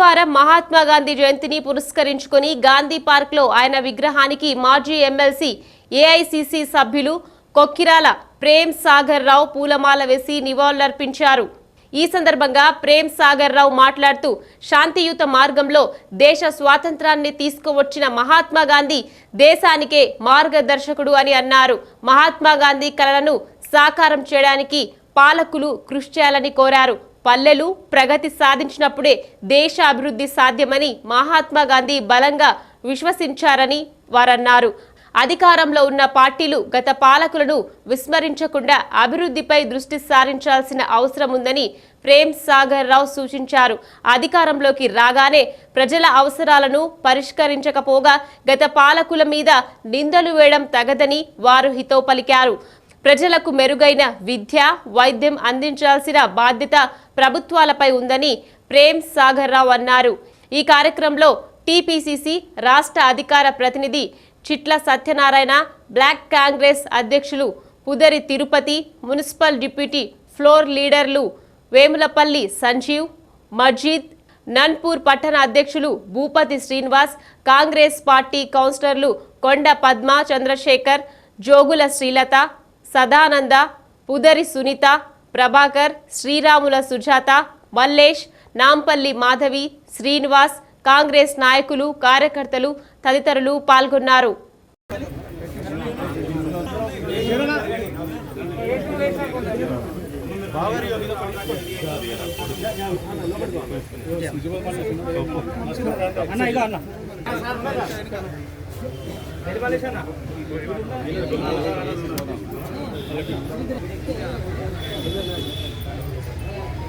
వారం మహాత్మా గాంధీ జయంతిని పురస్కరించుకొని గాంధీ పార్క్లో ఆయన విగ్రహానికి మాజీ ఎమ్మెల్సీ ఏఐసిసి సభ్యులు కొక్కిరాల ప్రేమ్ సాగర్ రావు పూలమాల వేసి నివాళులర్పించారు. ఈ సందర్భంగా ప్రేమ్ సాగర్ రావు మాట్లాడుతూ శాంతియుత మార్గంలో దేశ స్వాతంత్రాన్ని తీసుకువచ్చిన మహాత్మా గాంధీ దేశానికే మార్గదర్శకుడు అని అన్నారు. మహాత్మా గాంధీ కలలను సాకారం చేయడానికి పాలకులు కృషి చేయాలని కోరారు. పల్లెలు ప్రగతి సాధించినప్పుడే దేశ అభివృద్ధి సాధ్యమని మహాత్మా గాంధీ బలంగా విశ్వసించారని వారన్నారు. అధికారంలో ఉన్న పార్టీలు గత పాలకులను విస్మరించకుండా అభివృద్ధిపై దృష్టి సారించాల్సిన అవసరం ఉందని ప్రేమ్ సాగర్ రావు సూచించారు. అధికారంలోకి రాగానే ప్రజల అవసరాలను పరిష్కరించకపోగా గత పాలకుల మీద నిందలు వేయడం తగదని వారు హితో పలికారు. ప్రజలకు మెరుగైన విద్య వైద్యం అందించాల్సిన బాధ్యత ప్రభుత్వాలపై ఉందని ప్రేమ్ సాగర్ రావు అన్నారు. ఈ కార్యక్రమంలో టీపీసీసీ రాష్ట్ర అధికార ప్రతినిధి చిట్ల సత్యనారాయణ బ్లాక్ కాంగ్రెస్ అధ్యక్షులు Pudari Tirupati municipal deputy floor లీడర్లు వేములపల్లి సంజీవ్ మజీద్ నన్పూర్ పట్టణ అధ్యక్షులు భూపతి శ్రీనివాస్ కాంగ్రెస్ పార్టీ కౌన్సిలర్లు కొండ పద్మ చంద్రశేఖర్ జోగుల శ్రీలత సదానంద పుదరి సునీత ప్రభాకర్ శ్రీరాముల సుజాత మల్లేష్ నాంపల్లి మాధవి శ్రీనివాస్ కాంగ్రెస్ నాయకులు కార్యకర్తలు తదితరులు పాల్గొన్నారు. అన్న అన్న.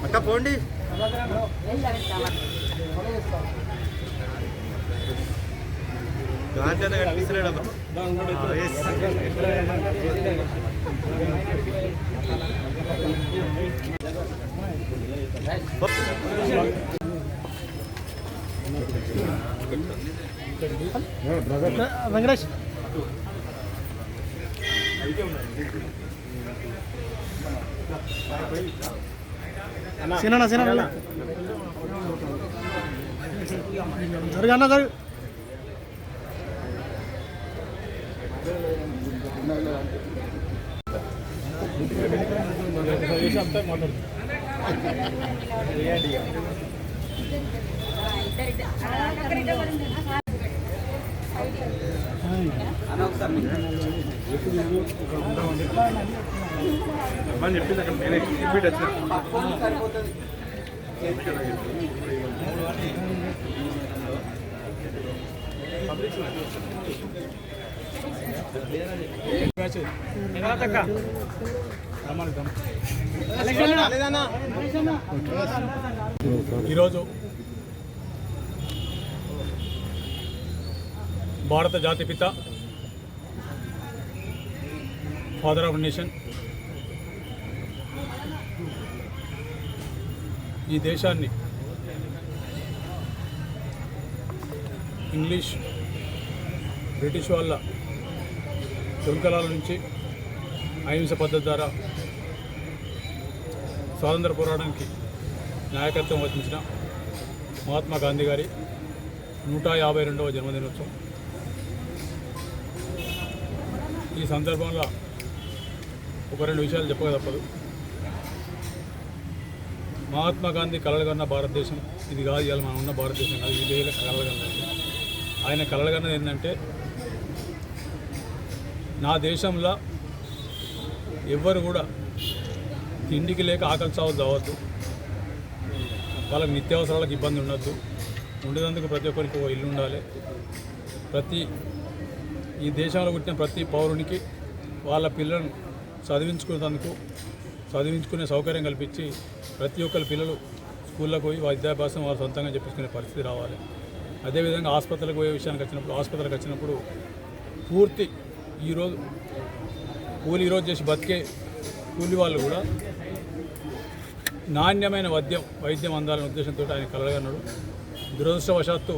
అక్క పోండి గాంధీ కనిపిస్తున్నాడు వెంకటేష్. సినన్న సినన్న. జరుగు అన్న జరుగు. మనం చెప్పింది అక్కడ నేనే రిపీట్ వచ్చిన ఈరోజు భారత జాతిపిత ఫాదర్ ఆఫ్ నేషన్ ఈ దేశాన్ని ఇంగ్లీష్ బ్రిటిష్ వాళ్ళ దుర్కలాల నుంచి అహింస పద్ధతి ద్వారా స్వాతంత్ర పోరాటానికి నాయకత్వం వహించిన మహాత్మా గాంధీ గారి నూట యాభై రెండవ జన్మదినోత్సవం. ఈ సందర్భంలో ఒక రెండు విషయాలు చెప్పక తప్పదు. మహాత్మా గాంధీ కలలుగన్న భారతదేశం ఇది కాదు ఇవాళ మనం ఉన్న భారతదేశం కాదు ఇది కలలుగన్నది. ఆయన కలలుగన్నది ఏంటంటే నా దేశంలో ఎవ్వరు కూడా తిండికి లేక ఆకలి చావు చావద్దు. వాళ్ళకి నిత్యావసరాలకు ఇబ్బంది ఉండొద్దు. ఉండేందుకు ప్రతి ఒక్కరికి ఒక ఇల్లు ఉండాలి. ప్రతి ఈ దేశంలో పుట్టిన ప్రతి పౌరునికి వాళ్ళ పిల్లలను చదివించుకునేందుకు చదివించుకునే సౌకర్యం కల్పించి ప్రతి ఒక్కరి పిల్లలు స్కూళ్ళకు పోయి విద్యాభ్యాసం వారు సొంతంగా చెప్పించుకునే పరిస్థితి రావాలి. అదేవిధంగా ఆసుపత్రికి పోయే విషయానికి వచ్చినప్పుడు ఆసుపత్రికి వచ్చినప్పుడు పూర్తి ఈరోజు కూలి ఈరోజు చేసి బతికే కూలి వాళ్ళు కూడా నాణ్యమైన వైద్యం వైద్యం అందాలనే ఉద్దేశంతో ఆయన కలగన్నాడు. దురదృష్టవశాత్తు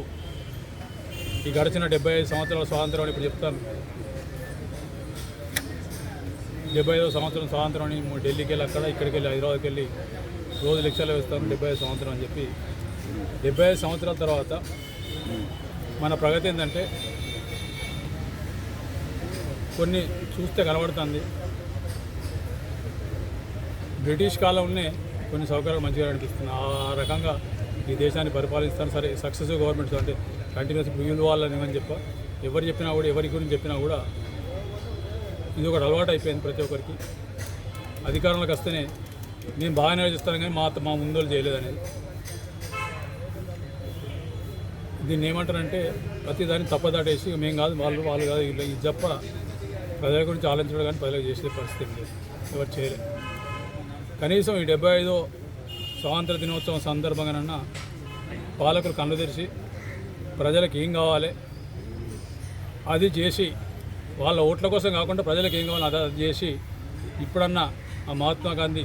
ఈ గడిచిన డెబ్బై ఐదు సంవత్సరాల స్వాతంత్రం అని ఇప్పుడు చెప్తాను. డెబ్బై ఐదో సంవత్సరం స్వాతంత్రం అని ఢిల్లీకి వెళ్ళి అక్కడ ఇక్కడికి వెళ్ళి హైదరాబాద్కి వెళ్ళి రోజు లెక్చర్లు వేస్తాను డెబ్బై ఐదు సంవత్సరం అని చెప్పి. డెబ్బై ఐదు సంవత్సరాల తర్వాత మన ప్రగతి ఏంటంటే కొన్ని చూస్తే కనబడుతుంది. బ్రిటిష్ కాలంలోనే కొన్ని సౌకర్యాలు మంచిగా అనిపిస్తుంది ఆ రకంగా ఈ దేశాన్ని పరిపాలిస్తాను సరే సక్సెసివ్ గవర్నమెంట్స్ అంటే కంటిన్యూస్ మిగిలిన వాళ్ళని ఏమని చెప్ప? ఎవరు చెప్పినా కూడా ఎవరి గురించి చెప్పినా కూడా ఇది ఒకటి అలవాటు అయిపోయింది ప్రతి ఒక్కరికి. అధికారంలోకి వస్తేనే నేను బాగానే నిర్వహిస్తాను కానీ మా మా ముందోళ్ళు చేయలేదనేది దీన్ని ఏమంటారంటే ప్రతి దాన్ని తప్పదాటేసి మేము కాదు వాళ్ళు వాళ్ళు కాదు వీళ్ళు ఇది తప్ప ప్రజల గురించి ఆలోచించడం కానీ ప్రజలకు చేసే పరిస్థితి లేదు. ఎవరు చేయలేదు. కనీసం ఈ డెబ్బై ఐదో స్వాతంత్ర దినోత్సవం సందర్భంగానన్నా పాలకులు కళ్ళు తెరిచి ప్రజలకు ఏం కావాలి? అది చేసి వాళ్ళ ఓట్ల కోసం కాకుండా ప్రజలకు ఏం కావాలో అది అది చేసి ఇప్పుడన్నా ఆ మహాత్మా గాంధీ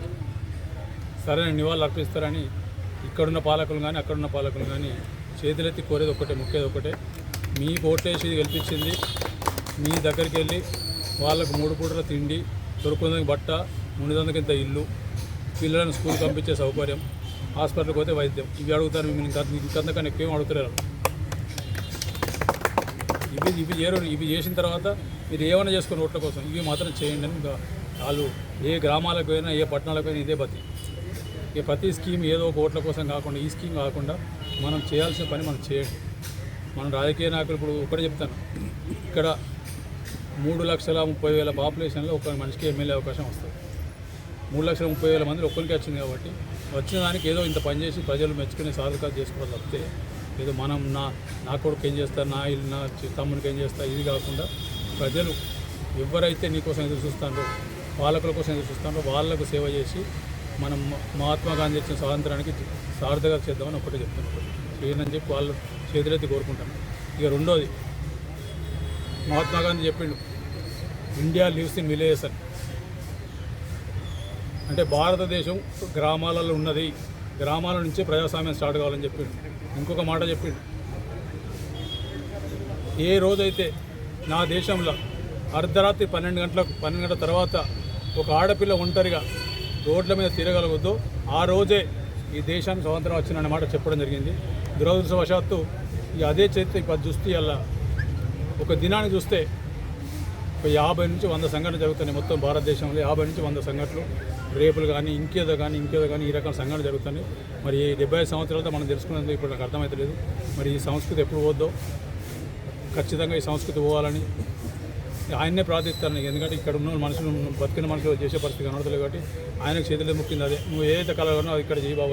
సరైన నివాళులు అర్పిస్తారని ఇక్కడున్న పాలకులు కానీ అక్కడున్న పాలకులు కానీ చేతులెత్తి కోరేది ఒకటే ముఖ్యది ఒకటే మీ ఓట్లేసి గెలిపించింది. మీ దగ్గరికి వెళ్ళి వాళ్ళకు మూడు పూటల తిండి దొరుకుతుందని బట్ట ముందుదందుకు ఇంత ఇల్లు. పిల్లలను స్కూల్ పంపించే సౌకర్యం హాస్పిటల్కి పోతే వైద్యం. ఇవి అడుగుతారు మిమ్మల్ని ఇంకా ఇంకంతకన్నా ఎక్కువ అడుగుతారు ఇవి ఇవి చేయరు ఇవి చేసిన తర్వాత మీరు ఏమైనా చేసుకుని ఓట్ల కోసం ఇవి మాత్రం చేయండి అని ఇంకా వాళ్ళు ఏ గ్రామాలకు పోయినా ఏ పట్టణాలకు పోయినా ఇదే బతి. ఇక ప్రతి స్కీమ్ ఏదో ఒక ఓట్ల కోసం కాకుండా ఈ స్కీమ్ కాకుండా మనం చేయాల్సిన పని మనం చేయండి. మనం రాజకీయ నాయకులు ఇప్పుడు ఒకటే చెప్తాను. ఇక్కడ మూడు లక్షల ముప్పై వేల పాపులేషన్లో ఒక మనిషికి ఎమ్మెల్యే అవకాశం వస్తుంది. మూడు లక్షల ముప్పై వేల మంది ఒక్కరికి వచ్చింది కాబట్టి వచ్చిన దానికి ఏదో ఇంత పని చేసి ప్రజలు మెచ్చుకునే సాధకాలు చేసుకోవడం తప్పితే ఏదో మనం నా నా కొడుకు ఏం చేస్తా నా ఇల్లు నా చి- తమ్మునికి ఏం చేస్తా ఇది కాకుండా ప్రజలు ఎవరైతే నీకోసం ఎదురు చూస్తారో పాలకుల కోసం ఎదురు చూస్తారో వాళ్ళకు సేవ చేసి మనం మహాత్మా గాంధీ ఇచ్చిన స్వాతంత్రానికి సార్థకత చేద్దామని ఒకటి చెప్తున్నాను. చేయనని చెప్పి వాళ్ళు చేతులెత్తి కోరుకుంటాను. ఇక రెండోది మహాత్మా గాంధీ చెప్పిండు ఇండియా లివ్స్ ఇన్ విలేజెస్ అని. అంటే భారతదేశం గ్రామాలలో ఉన్నది. గ్రామాల నుంచే ప్రజాస్వామ్యం స్టార్ట్ కావాలని చెప్పిండు. ఇంకొక మాట చెప్పిండు. ఏ రోజైతే నా దేశంలో అర్ధరాత్రి పన్నెండు గంటలకు పన్నెండు గంటల తర్వాత ఒక ఆడపిల్ల ఒంటరిగా రోడ్ల మీద తిరగలగొద్దో ఆ రోజే ఈ దేశానికి స్వాతంత్రం వచ్చిందన్న మాట చెప్పడం జరిగింది. దురదృష్టవశాత్తు ఈ అదే చరిత్ర ఇప్పుడు చూస్తే అలా ఒక దినాన్ని చూస్తే యాభై నుంచి వంద సంఘటనలు జరుగుతున్నాయి మొత్తం భారతదేశంలో. యాభై నుంచి వంద సంఘటనలు. రేపులు కానీ ఇంకేదో కానీ ఇంకేదో కానీ ఈ రకం సంఘటనలు జరుగుతున్నాయి. మరి డెబ్బై ఐదు సంవత్సరాలతో మనం తెలుసుకునేందుకు ఇప్పుడు నాకు అర్థమవుతలేదు మరి ఈ సంస్కృతి ఎప్పుడు పోద్దో? ఖచ్చితంగా ఈ సంస్కృతి పోవాలని ఆయన్నే ప్రార్థిస్తాను ఎందుకంటే ఇక్కడ ఉన్న మనుషులు బతికిన మనుషులు చేసే పరిస్థితి కనబడతలేదు కాబట్టి ఆయనకు చేతులు ముక్కింది అదే. నువ్వు ఏదైతే కలగనో అది ఇక్కడ చేయబాబు